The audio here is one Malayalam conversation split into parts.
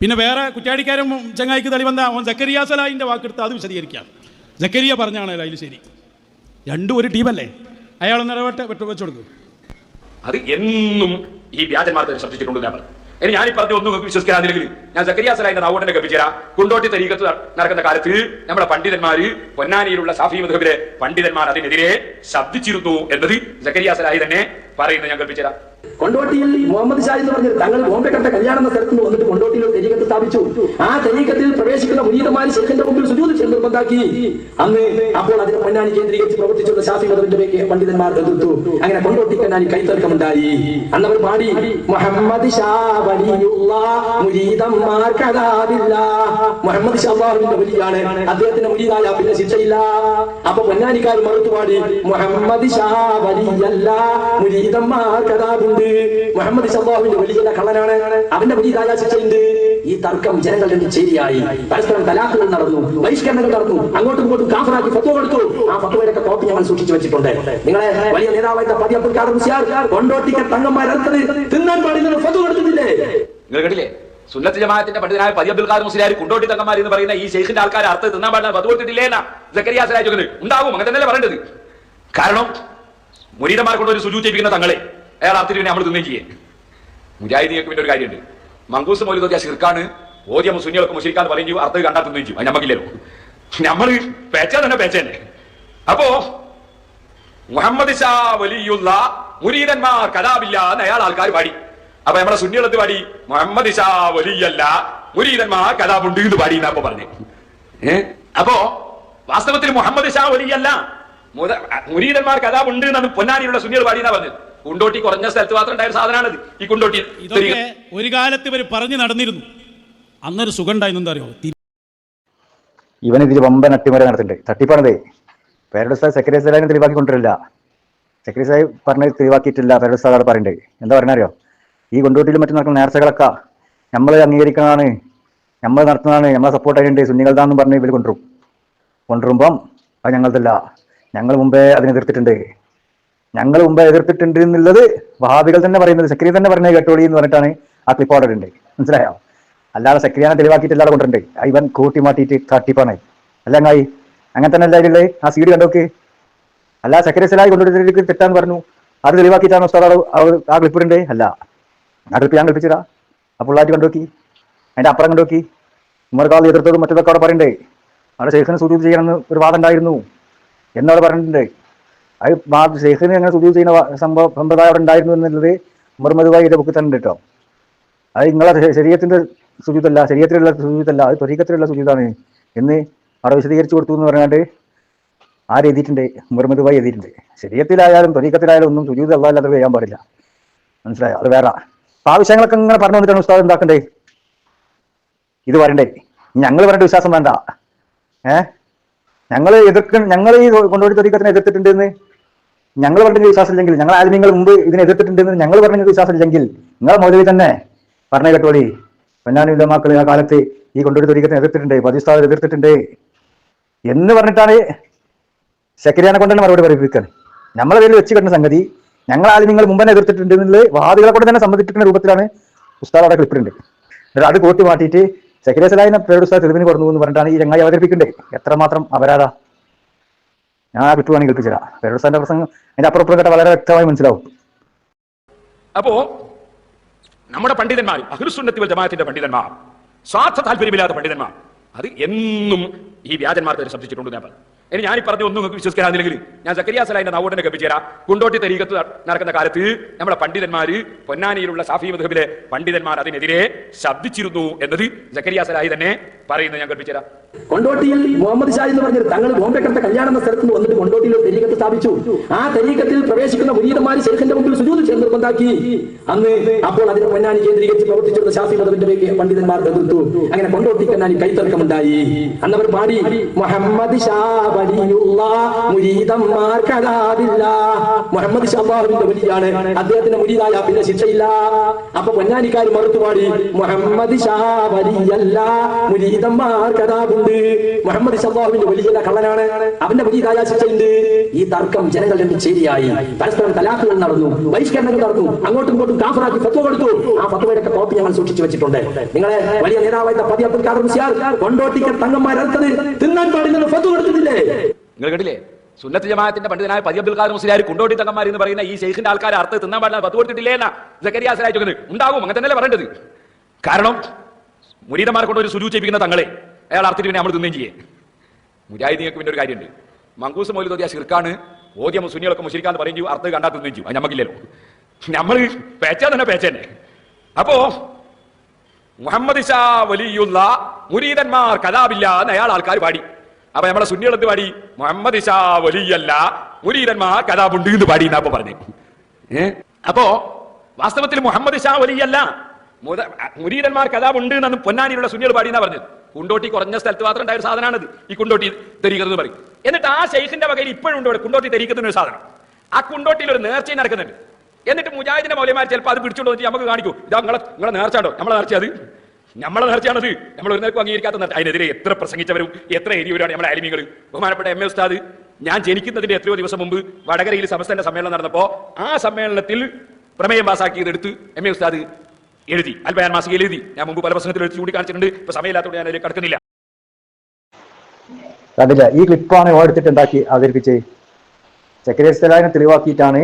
പിന്നെ വേറെ കുറ്റാടിക്കാരും ചങ്ങായിക്ക് തെളി വന്ന അവൻ സക്കരിയ സലാഹിന്റെ വാക്കെടുത്ത് അത് വിശദീകരിക്കാം. സക്കരിയ പറഞ്ഞാണ് അതിൽ ശരി. രണ്ടും ഒരു ടീമല്ലേ? അയാൾ നിലവട്ടെ വെട്ട് വെച്ചു കൊടുക്കും. അത് എന്നും ഈ വ്യാജന്മാർ ശ്രദ്ധിച്ചിട്ടുണ്ട് ഞാൻ ഇനി ഞാനീ പറഞ്ഞ ഒന്നും വിശ്വസിക്കാതില്ലെങ്കിൽ ഞാൻ സക്കരിയ സലാഹിന്റെ നാവോട്ടനെ കപ്പിച്ചേരാ കുണ്ടോട്ടി തരീകത്ത് നടക്കുന്ന കാലത്ത് നമ്മുടെ പണ്ഡിതന്മാര് പൊന്നാനിയിലുള്ള സാഫി മധുബിലെ പണ്ഡിതന്മാർ അതിനെതിരെ ശബ്ദിച്ചിരുന്നു എന്നത് സക്കരിയ സലാഹി തന്നെ പറയുന്നത് ഞാൻ കൽപ്പിച്ചേരാ കൊണ്ടോട്ടിയിൽ മുഹമ്മദ് ഷാജി എന്ന് പറഞ്ഞത് തങ്ങൾ ബോംബെ കണ്ട കല്യാണം എന്ന സ്ഥലത്ത് വന്നിട്ട് കൊണ്ടോട്ടിയിൽ ഒരു തെരീക്കത്ത് സ്ഥാപിച്ചു. ആ തെരീക്കത്തിൽ പ്രവേശിക്കുന്ന മുനീതമാരി ശേഖന്റെ മുമ്പിൽ സുജൂത് ചെയ്ത് നിർബന്ധാക്കി. അന്ന് അപ്പോൾ അതിനെ പൊന്നാനി കേന്ദ്രീകരിച്ച് പ്രവർത്തിച്ചുള്ള ഷാഫി മതത്തിന്റെ പണ്ഡിതന്മാർ എതിർത്തു. അങ്ങനെ കൊണ്ടോട്ടി കന്നാനി കൈത്തർക്കമുണ്ടായി. അന്ന് അവർ പാടി മുഹമ്മദ് ഷാ മുഹമ്മദ് ഷാബാറിന്റെ വലിയാണ്. അദ്ദേഹത്തിന്റെ മുരീതായ പിന്നെ ശിക്ഷയില്ല. അപ്പൊ പൊന്നാനിക്കാർ മറുത്തു പാടി മുഹമ്മദ് ഷാ വലിയല്ല കഥാബുണ്ട് മുഹമ്മദ് ഷാഹുവിന്റെ വലിയ കള്ളനാണ്. അവന്റെ വലിയതായ ശിക്ഷയുണ്ട് ഈ തർക്കം ജനങ്ങളുടെ ഇടയിൽ ചേരിയായി പരസ്പരം തലാഖുകൾ നടന്നു ബഹിഷ്കരണങ്ങൾ നടന്നു. അങ്ങോട്ടും ഇങ്ങോട്ടും കാഫറാക്കി ഫത്വ കൊടുത്തു. ആ ഫത്വയുടെ കോപ്പി ഞങ്ങൾ സൂക്ഷിച്ചു വെച്ചിട്ടുണ്ട്. നിങ്ങളെ വലിയ നേതാവായിട്ട് പതി അബ്ദുൽ ഖാദർ കൊണ്ടോട്ടിക്ക തങ്ങന്മാരടുത്തത് തിന്നാൻ പാടില്ലെന്ന് ഫത്വ കൊടുത്തിട്ടില്ലേ? നിങ്ങൾ കേട്ടില്ലേ സുന്നത്ത് ജമാഅത്തിന്റെ പണ്ഡിതനായ പതി അബ്ദുൽ ഖാദർ മുസ്ലിയാർ കുണ്ടോട്ടി തങ്ങന്മാർ എന്ന് പറയുന്ന ഈ ഷെയ്ഖിന്റെ ആൾക്കാർ അർത്ഥം തിന്നാൻ പാടില്ല അത് കൊടുത്തിട്ടില്ലേ എന്നാ? ജക്കരിയാസ് സലാഹി ഉണ്ടാകും അങ്ങനെ തന്നെ പറയേണ്ടത്? കാരണം മുരീദന്മാർ കൊണ്ട് ഒരു സുജു തങ്ങളെ. അയാൾ അത്തിരി നമ്മൾ തിന്നുകയും ചെയ്യേ. മുജാഹിദിയൊക്കെ പിന്നെ ഒരു കാര്യമുണ്ട്. മങ്കൂസ് മൗലി തോക്കിയ ഷിർക്കാണ് ഓദ്യം സുനികൾക്ക് മുസ്ലിക്കാന്ന് പറയും അർത്ഥം കണ്ടാൽ തിന്നുകയും ചെയ്യും. അത് നമുക്കില്ലല്ലോ നമ്മൾ പേച്ച തന്നെ പേച്ചന്നെ അപ്പോ മുഹമ്മദ് ഷാ വലിയുള്ള മുരീദന്മാർ കലാപില്ല എന്ന് അയാൾ ആൾക്കാർ പാടി. അപ്പൊ നമ്മളെ സുന്നികളത്ത് പാടി? മുഹമ്മദ് ഷാ വലിയല്ല മുരീദന്മാർ കലാപുണ്ട് എന്ന് പാടി എന്നാ അപ്പൊ പറഞ്ഞു. ഏഹ് അപ്പോ വാസ്തവത്തിൽ മുഹമ്മദ് ഷാ വലിയല്ല. മുത- അതാ ഉണ്ട് എന്നാണ് പൊന്നാനിയുള്ള സുനിയർ പാടിയെന്നാ എന്നാ പറഞ്ഞത്. കുണ്ടോട്ടി കുറഞ്ഞ സ്ഥലത്ത് മാത്രം ഉണ്ടായ സാധനമാണത്. ഈ കുണ്ടോട്ടി ഇതൊക്കെ ഒരു കാലത്ത് ഇവർ പറഞ്ഞു നടന്നിരുന്നു. അന്നൊരു സുഖം ഉണ്ടായിരുന്നു അറിയോ? ഇവനിതിൽ വമ്പൻ അട്ടിമറി നടത്തുന്നുണ്ട് തട്ടിപ്പാണതേ. പേരുടെ സാർ സെക്രട്ടറി സാഹിബിനെ തെളിവാക്കി കൊണ്ടുവരില്ല. സെക്രട്ടറി സാഹിബ് പറഞ്ഞത് തെളിവാക്കിയിട്ടില്ല. പേരുടെ സാർ അവിടെ പറയുന്നുണ്ട് എന്താ പറഞ്ഞറിയോ ഈ കൊണ്ടോട്ടിയിലും മറ്റു നടക്കുന്ന നേർച്ചകളൊക്കെ നമ്മൾ അംഗീകരിക്കുന്നതാണ്. നമ്മൾ നടത്തുന്നതാണ്. നമ്മളെ സപ്പോർട്ട് ആയിട്ടുണ്ട്. എന്ന് പറഞ്ഞ് ഇവർ കൊണ്ടുവരും. കൊണ്ടുവരുമ്പം അത് ഞങ്ങളതല്ല ഞങ്ങൾ മുമ്പേ അതിനെ എതിർത്തിട്ടുണ്ട്. ഞങ്ങൾ മുമ്പേ എതിർത്തിട്ടുണ്ട് എന്നുള്ളത് വഹാബികൾ തന്നെ പറയുന്നത് സക്രിയ തന്നെ പറഞ്ഞത് കേട്ടോളി എന്ന് പറഞ്ഞിട്ടാണ് ആ ക്ലിപ്പ് ഓർഡർ ഉണ്ട് മനസ്സിലായോ? അല്ലാതെ സക്രിയാനെ തെളിവാക്കിയിട്ട് അല്ലാതെ കൊണ്ടുണ്ട് ഇവൻ കൂട്ടി മാറ്റിയിട്ട് തട്ടിപ്പാണ് അല്ലങ്ങായി അങ്ങനെ തന്നെ അല്ലേ ആ സീഡ് കണ്ടോക്ക് അല്ല സക്രിയ സലായി കൊണ്ടുവരുന്നതിലേക്ക് തെറ്റാന്ന് പറഞ്ഞു. അത് തെളിവാക്കിയിട്ടാണ് ആ- ക്ലിപ്പ് ഉണ്ട് അല്ല ആ ക്ലിപ്പ് ഞാൻ കളിപ്പിച്ചതാ ആ പുള്ളാരി കണ്ടോക്കി അതിന്റെ അപ്പുറം കണ്ടോക്കി ഉമ്മർക്കാൾ എതിർത്തതും മറ്റതൊക്കെ അവിടെ പറയണ്ടേ അവിടെ ശേഖരനെ സൂചിപ്പിച്ചു ചെയ്യണമെന്ന് ഒരു വാദം ഉണ്ടായിരുന്നു. എന്നവിടെ പറഞ്ഞിട്ടുണ്ട്. അത് മാ ഷെയ്ഖിന് അങ്ങനെ സൂചിത് ചെയ്യുന്ന സംഭവം സമ്പ്രദായം അവിടെ ഉണ്ടായിരുന്നു എന്നുള്ളത് മുഹമ്മദ് ബുക്ക് തന്നെ ഉണ്ട് കേട്ടോ. അത് നിങ്ങളെ ശരീരത്തിന്റെ സുജിതല്ല ശരീരത്തിലുള്ള സുജിതല്ല അത് ത്വരീക്കത്തിലുള്ള സുജിതാണ് എന്ന് അവിടെ വിശദീകരിച്ചു കൊടുത്തു എന്ന് പറഞ്ഞാണ്ട് ആര് എഴുതിയിട്ടുണ്ട് എഴുതിയിട്ടുണ്ട്. ശരീരത്തിലായാലും ത്വരീക്കത്തിലായാലും ഒന്നും സുജൂത് അല്ലാതെ ചെയ്യാൻ പാടില്ല. മനസ്സിലായോ? അത് വേറെ. ആവശ്യങ്ങളൊക്കെ ഇങ്ങനെ പറഞ്ഞു വന്നിട്ടാണ് ഉസ്താദ് എന്താക്കണ്ടേ? ഇത് പറയണ്ടേ. ഞങ്ങൾ പറഞ്ഞിട്ട് വിശ്വാസം വേണ്ട. ഏ? ഞങ്ങൾ എതിർക്ക ഞങ്ങൾ ഈ കൊണ്ടുപോയി എതിർത്തിട്ടുണ്ട് എതിർത്തിട്ടുണ്ടെന്ന് ഞങ്ങൾ പറഞ്ഞ വിശ്വാസമില്ലെങ്കിൽ ഞങ്ങൾ ആദ്യമങ്ങൾ മുമ്പ് ഇതിനെ എതിർത്തിട്ടുണ്ടെന്ന് ഞങ്ങൾ പറഞ്ഞ വിശ്വാസമില്ലെങ്കിൽ നിങ്ങൾ മൗലവി തന്നെ പറഞ്ഞ കേട്ടോളി പൊന്നാനി ഉലമാക്കൾ ആ കാലത്ത് ഈ കൊണ്ടുപോയി ത്വരീക്കത്തിനെ എതിർത്തിട്ടുണ്ട് പതിസ്ഥാപനം എതിർത്തിട്ടുണ്ട് എന്ന് പറഞ്ഞിട്ടാണ് ശക്കരിയാനെ കൊണ്ടാണ് മറുപടി പറയിപ്പിക്കാൻ നമ്മളെ പേരിൽ വെച്ച് കിട്ടുന്ന സംഗതി ഞങ്ങൾ ആദ്യം നിങ്ങൾ മുമ്പേ എതിർത്തിട്ടുണ്ട് എന്നുള്ളത് വാദികളെ കൊണ്ട് തന്നെ സംബന്ധിച്ചിട്ടുള്ള രൂപത്തിലാണ് പുസ്തകം അവിടെ ക്ലിപ്പിട്ടുണ്ട് അത് കൂട്ടി മാറ്റിയിട്ട് സെക്രട്ടറി സലാഹിനെ പേരുടെ ഉസ്താദ് തെളിവിന് കൊടുന്നു എന്ന് പറഞ്ഞിട്ടാണ് ഈ ചങ്ങായി അവതരിപ്പിക്കണ്ടേ? എത്രമാത്രം അപരാധ? ഞാൻ ആ വിട്ടുവാണ് കേൾപ്പിച്ചതാ പേരുടെ ഉസ്താദിന്റെ പ്രസംഗം അതിന്റെ അപ്പുറപ്പുറം കേട്ടാൽ വളരെ വ്യക്തമായി മനസ്സിലാവും. അപ്പോ നമ്മുടെ പണ്ഡിതന്മാർ അഹ്ലുസുന്നത്തി വൽ ജമാഅത്തിന്റെ പണ്ഡിതന്മാർ സ്വാർത്ഥ താല്പര്യമില്ലാത്ത പണ്ഡിതന്മാർ അത് എന്നും ഈ വ്യാജന്മാർക്ക് ശബ്ദിച്ചിട്ടുണ്ട് ഞാൻ പറഞ്ഞു. ഇനി ഞാൻ പറഞ്ഞ ഒന്നും നിങ്ങൾക്ക് വിശ്വസിക്കാനില്ലെങ്കിൽ ഞാൻ സക്കരിയ സലാഹിന്റെ നാവോട്ടനെ കപ്പിച്ചേരാ. കുണ്ടോട്ടി തരീകത്ത് നടക്കുന്ന കാലത്ത് നമ്മുടെ പണ്ഡിതന്മാര് പൊന്നാനിയിലുള്ള സാഫി മധുബിലെ പണ്ഡിതന്മാർ അതിനെതിരെ ശബ്ദിച്ചിരുന്നു എന്നത് സക്കരിയ സലാഹി തന്നെ പറയുന്നത് ഞാൻ കൽപ്പിച്ചേരാ. കൊണ്ടോട്ടിയിൽ മുഹമ്മദ് ഷാ എന്ന് പറഞ്ഞത് തങ്ങൾ ബോംബെ കണ്ട കല്യാണം സ്ഥലത്ത് വന്നിട്ട് കൊണ്ടോട്ടിയിൽ തെരീകത്ത് സ്ഥാപിച്ചു. ആ തെരീകത്തിൽ പ്രവേശിക്കുന്ന മുനീതമാരി ശേഖന്റെ മുമ്പിൽ സുജൂത് ചെയ്ത് നിർബന്ധാക്കി. അന്ന് അപ്പോൾ അതിനെ പൊന്നാനി കേന്ദ്രീകരിച്ച് പ്രവർത്തിച്ചിരുന്ന ഷാഫി മതത്തിന്റെ പണ്ഡിതന്മാർ എതിർത്തു അങ്ങനെ കൊണ്ടോട്ടി കന്നാനി കൈത്തർക്കമുണ്ടായി. അന്നവർ പാടി മുഹമ്മദ് ഷാ വലിയുള്ള മുരീതന്മാർക്കതാവില്ല മുഹമ്മദ് ഷാഹുവിന്റെ വലിയാണ്. അദ്ദേഹത്തിന്റെ മുരീതായ പിന്നെ ശിക്ഷയില്ല. അപ്പൊ പൊന്നാനിക്കാർ മറുത്തുപാടി മുഹമ്മദ് ഷാ വലിയല്ല മുരീതന്മാർക്കതാവുണ്ട് മുഹമ്മദ് ഷാഹുവിന്റെ വലിയ കള്ളനാണ്. അവന്റെ മുരീതായ ശിക്ഷയുണ്ട്. ഈ തർക്കം ജനങ്ങളുടെ നിന്ന് ശരിയായി പരസ്പരം തലാഖുകൾ നടന്നു. ബഹിഷ്കരണങ്ങൾ നടന്നു. അങ്ങോട്ടും ഇങ്ങോട്ടും കാഫറാക്കി ഫത്വ കൊടുത്തു. ആ ഫത്വയുടെ കോപ്പി ഞങ്ങൾ സൂക്ഷിച്ചു വെച്ചിട്ടുണ്ട്. നിങ്ങളെ വലിയ നേതാവായ പതി അബ്ദുൽ കാദർ കൊണ്ടോട്ടിക്കൽ തങ്ങന്മാരടുത്തത് തിന്നാൻ പാടില്ലെന്ന് ഫത്വ കൊടുത്തിട്ടില്ലേ? നിങ്ങൾ കേട്ടില്ലേ സുന്നത്ത് ജമാഅത്തിന്റെ പണ്ഡിതനായ പതി അബ്ദുൽ ഖാദർ മുസ്ലിയാർ കുണ്ടോട്ടി തങ്ങന്മാർ എന്ന് പറയുന്ന ഈ ഷെയ്ഖിന്റെ ആൾക്കാർ അർത്ഥം തിന്നാൻ പാടില്ല പത്ത് കൊടുത്തിട്ടില്ലേ എന്നാ? ഉണ്ടാകും. അങ്ങനെ തന്നെ പറയേണ്ടത്. കാരണം മുരീതന്മാരെ കൊണ്ട് ഒരു സുരു ചെയ്യിപ്പിക്കുന്ന തങ്ങളെ അയാൾ അർത്ഥിട്ട് പിന്നെ നമ്മൾ തിന്നുകയും ചെയ്യേ. മുജാഹിദീങ്ങൾക്ക് പിന്നെ ഒരു കാര്യമുണ്ട്. മങ്കൂസ് മൗലി തോതിയ ശിർക്കാണ് ഓദ്യ മുസ്ലിങ്ങളൊക്കെ മുസ്ലിക്കാന്ന് പറയും ചെയ്യും അർത്ഥം കണ്ടാ തിന്നുകയും ചെയ്യും. അത് നമുക്കില്ലല്ലോ നമ്മൾ പേച്ചാ തന്നെ പേച്ചന്നെ അപ്പോ മുഹമ്മദ് ഷാ വലിയുള്ള മുരീതന്മാർ കലാപില്ല എന്ന് അയാൾ ആൾക്കാർ പാടി. അപ്പൊ നമ്മളെ സുന്നികൾ പാടി? മുഹമ്മദ് ഷാ വലിയല്ല മുരീരന്മാ കലാപുണ്ട് എന്ന് പാടി എന്നാ പറഞ്ഞു. അപ്പോ വാസ്തവത്തിൽ മുഹമ്മദ് ഷാ വലിയല്ല മുരീരന്മാർ കഥാപുണ്ട് എന്ന് പൊന്നാനിയിലുള്ള സുന്നികൾ പാടി എന്നാ പറഞ്ഞത്. കുണ്ടോട്ടി കുറഞ്ഞ സ്ഥലത്ത് മാത്രം ഉണ്ടായ ഒരു സാധനമാണത്. ഈ കുണ്ടോട്ടി തെരീക്കുന്നത് പറയും. എന്നിട്ട് ആ ഷെയ്ഖിന്റെ വകയിൽ ഇപ്പോഴും ഉണ്ട് ഇവിടെ കുണ്ടോട്ടി തെരീക്കുന്ന ഒരു സാധനം. ആ കുണ്ടോട്ടിയിൽ ഒരു നേർച്ചയും നടക്കുന്നുണ്ട്. എന്നിട്ട് മുജാഹിദിന്റെ മൗലിമാർ ചിലപ്പോൾ അത് പിടിച്ചുകൊണ്ട് വന്നിട്ട് നമുക്ക് കാണിക്കൂ. ഇതാ നിങ്ങളെ നിങ്ങളെ നേർച്ചയാണോ നമ്മളെ നേർച്ച അത്. നമ്മളെ നേർച്ചയാണത്. നമ്മൾ ഒരു നേർക്കും അംഗീകരിക്കാത്ത അതിനെതിരെ എത്ര പ്രസംഗിച്ചവരും എത്ര എരിയവരാണ് നമ്മളെ അലിമികൾ ബഹുമാനപ്പെട്ട എം എ ഉസ്താദ് ഞാൻ ജനിക്കുന്നതിന്റെ എത്രയോ ദിവസം മുമ്പ് വടകരയിൽ സമസ്തന്റെ സമ്മേളനം നടന്നപ്പോ ആ സമ്മേളനത്തിൽ പ്രമേയം പാസാക്കിയത് എടുത്ത് എം എ ഉസ്താദ് എഴുതി. അൽബയാൻ മാസികയിൽ എഴുതി. ഞാൻ മുമ്പ് പല പ്രസംഗത്തിൽ എഴുതി ചൂണ്ടിക്കാണിച്ചിട്ടുണ്ട്. ഇപ്പൊ സമയമില്ലാത്തതുകൊണ്ട് ഞാൻ അതിലേക്ക് കടക്കുന്നില്ല കണ്ടില്ല ഈ ക്ലിപ്പാണ് ഓടുത്തിട്ടുണ്ടാക്കി അവതരിപ്പിച്ച്? സെക്രട്ടറി സ്ഥലാവിനെ തെളിവാക്കിയിട്ടാണ്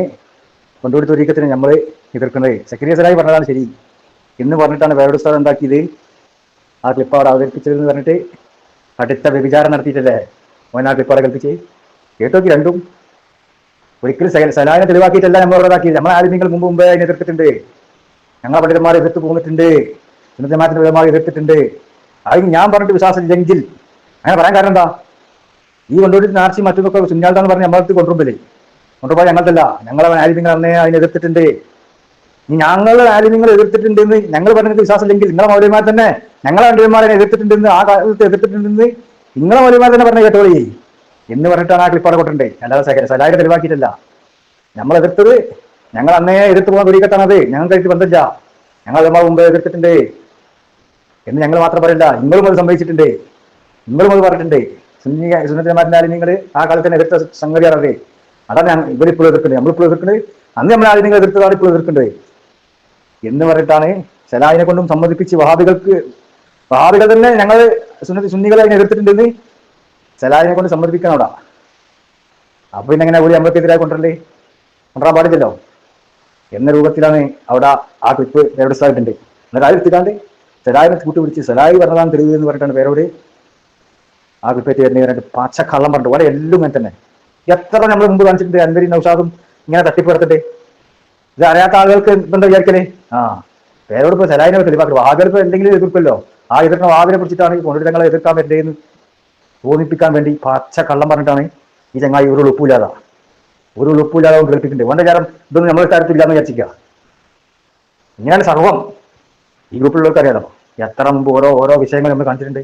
കൊണ്ടുപോയി ഒരുക്കത്തിന് നമ്മൾ എതിർക്കുന്നത്. സെക്രട്ടറി പറഞ്ഞതാണ് ശരി. എന്ന് പറഞ്ഞിട്ടാണ് വേറൊരു സ്ഥലം ഉണ്ടാക്കിയത്. ആ ക്ലിപ്പ് അവിടെ അവതരിപ്പിച്ചതെന്ന് പറഞ്ഞിട്ട് അടുത്ത വ്യഭിചാരം നടത്തിയിട്ടല്ലേ? മോൻ ആ ക്ലിപ്പ് അവിടെ കൽപ്പിച്ച്. കേട്ടോക്കി രണ്ടും. ഒരിക്കലും സലാഹിനെ തെളിവാക്കിയിട്ടല്ല നമ്മൾ ഉള്ളതാക്കിയത് നമ്മളെ ആദ്യം മുമ്പ് മുമ്പേ അതിനെ എതിർത്തിട്ടുണ്ട്. ഞങ്ങളെ പണ്ഡിതന്മാർ എതിർത്ത് പോന്നിട്ടുണ്ട്. ഇന്നത്തെ മാറ്റം പണ്ഡിതന്മാർ എതിർത്തിട്ടുണ്ട്. അത് ഞാൻ പറഞ്ഞിട്ട് വിശ്വാസമില്ലെങ്കിൽ അങ്ങനെ പറയാൻ കാരണം എന്താ? ഈ കൊണ്ടുപോയിട്ട് നാർച്ചി മറ്റൊന്നൊക്കെ എന്ന് പറഞ്ഞ് നമ്മളടുത്ത് കൊണ്ടുപോകുമ്പോഴേ കൊണ്ടുപോയി ഞങ്ങളതല്ല. ഞങ്ങളെ ആലിമ്യങ്ങൾ അന്നേ അതിനെ എതിർത്തിട്ടുണ്ട്. ഞങ്ങൾ ആലിമ്യങ്ങൾ എതിർത്തിട്ടുണ്ടെന്ന് ഞങ്ങൾ പറഞ്ഞത് വിശ്വാസമില്ലെങ്കിൽ നിങ്ങളെ മൗലിമാർ തന്നെ ഞങ്ങളെ പണ്ഡിതന്മാരെ എതിർത്തിട്ടുണ്ടെന്ന് ആ കാലത്ത് എതിർത്തിട്ടുണ്ടെന്ന് നിങ്ങളെ മൗലിമാർ തന്നെ പറഞ്ഞ കേട്ടോളി. എന്ന് പറഞ്ഞിട്ടാണ് ആ ക്ലിപ്പാടെ കൊട്ടണ്ടേ അല്ലാതെ സലാഹിനെ തെളിവാക്കിയിട്ടില്ല. നമ്മൾ എതിർത്തത് ഞങ്ങൾ അന്നേ എതിർത്ത് പോകുന്ന തൊഴിക്കത്താണത് ഞങ്ങൾക്കായിട്ട് ബന്ധമില്ല. ഞങ്ങൾ നമ്മൾ മുമ്പ് എതിർത്തിട്ടുണ്ട്. എന്ന് ഞങ്ങൾ മാത്രം പറയില്ല. നിങ്ങളും അത് സംഭവിച്ചിട്ടുണ്ട്. നിങ്ങളും അത് പറഞ്ഞിട്ടുണ്ട്. സുന്നി സുന്നത്തിമാരുടെ നിങ്ങൾ ആ കാലത്ത് തന്നെ എതിർത്ത സംഗതിയാണത് അതാണ് ഇവരിപ്പോഴും എതിർക്കുന്നത്. നമ്മളിപ്പോഴും എതിർക്കുന്നത് അന്ന് നമ്മൾ ആദ്യം നിങ്ങൾ എതിർത്തതാണ് ഇപ്പോൾ എതിർക്കുന്നത്. എന്ന് പറഞ്ഞിട്ടാണ് സലാഹിനെ കൊണ്ടും സമ്മതിപ്പിച്ച് വഹാബികൾക്ക് വഹാബികൾ തന്നെ ഞങ്ങൾ സുന്നികളെ അതിനെ എതിർത്തിട്ടുണ്ടെന്ന് സലാഹിനെ കൊണ്ട് സമ്മതിപ്പിക്കണം അവിടെ. അപ്പൊ പിന്നെ എങ്ങനെ ഒരു നമ്മൾക്കെതിരായി കൊണ്ടല്ലേ കൊണ്ടുവരാൻ പാടില്ലല്ലോ. എന്ന രൂപത്തിലാണ് അവിടെ ആ ക്ലിപ്പ് എവിടെസ്ഥായിട്ടുണ്ട് എന്നിട്ട് അത് എടുത്തിട്ടാണ്ട് സലാഹിനെ കൂട്ടുപിടിച്ച് സലാഹി പറഞ്ഞതാണ് തെളിവ് എന്ന് പറഞ്ഞിട്ടാണ് പേരോട് ആ ക്ലിപ്പറ്റ് വരുന്നത് പറഞ്ഞിട്ട് പച്ച കള്ളം പറഞ്ഞിട്ട്. വളരെ എല്ലാം അങ്ങനെ തന്നെ. എത്ര നമ്മൾ മുമ്പ് കാണിച്ചിട്ടുണ്ട് അൻവരി നൗഷാദും ഇങ്ങനെ തട്ടിപ്പ് എടുത്തിട്ട് ഇത് അറിയാത്ത ആളുകൾക്ക് എന്താ വിചാരിക്കലേ? ആ. പേരോട് ഇപ്പൊ സലാഹിനെ തെളിവാക്കും വാഹകർ ഇപ്പൊ എന്തെങ്കിലും എതിർപ്പല്ലോ? ആ എതിർക്കുന്ന വാഹനെ കുറിച്ചിട്ടാണ് ഈ തങ്ങളെ എതിർക്കാൻ പറ്റേന്ന് തോന്നിപ്പിക്കാൻ വേണ്ടി പച്ച കള്ളം പറഞ്ഞിട്ടാണ് ഈ ചങ്ങായി ഒരു ഉളുപ്പില്ലാതാ. ഒരു ഉളുപ്പില്ലാതെ കേൾപ്പിക്കുന്നുണ്ട്. വേണ്ട വിചാരം ഇതൊന്നും നമ്മളെ കാര്യത്തില്ലാന്ന് വിചാരിച്ചിരിക്കുക ഇങ്ങനെയാണ് സർവം. ഈ ഗ്രൂപ്പിലുള്ളവർക്ക് അറിയാലോ? എത്ര മുമ്പ് ഓരോ ഓരോ വിഷയങ്ങൾ നമ്മൾ കാണിച്ചിട്ടുണ്ട്.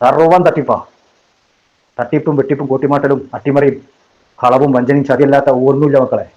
സർവം തട്ടിപ്പാ. തട്ടിപ്പും വെട്ടിപ്പും കൂട്ടിമാട്ടലും അട്ടിമറിയും കളവും വഞ്ചനയും ചതിയല്ലാത്ത ഒന്നുമില്ല മക്കളെ.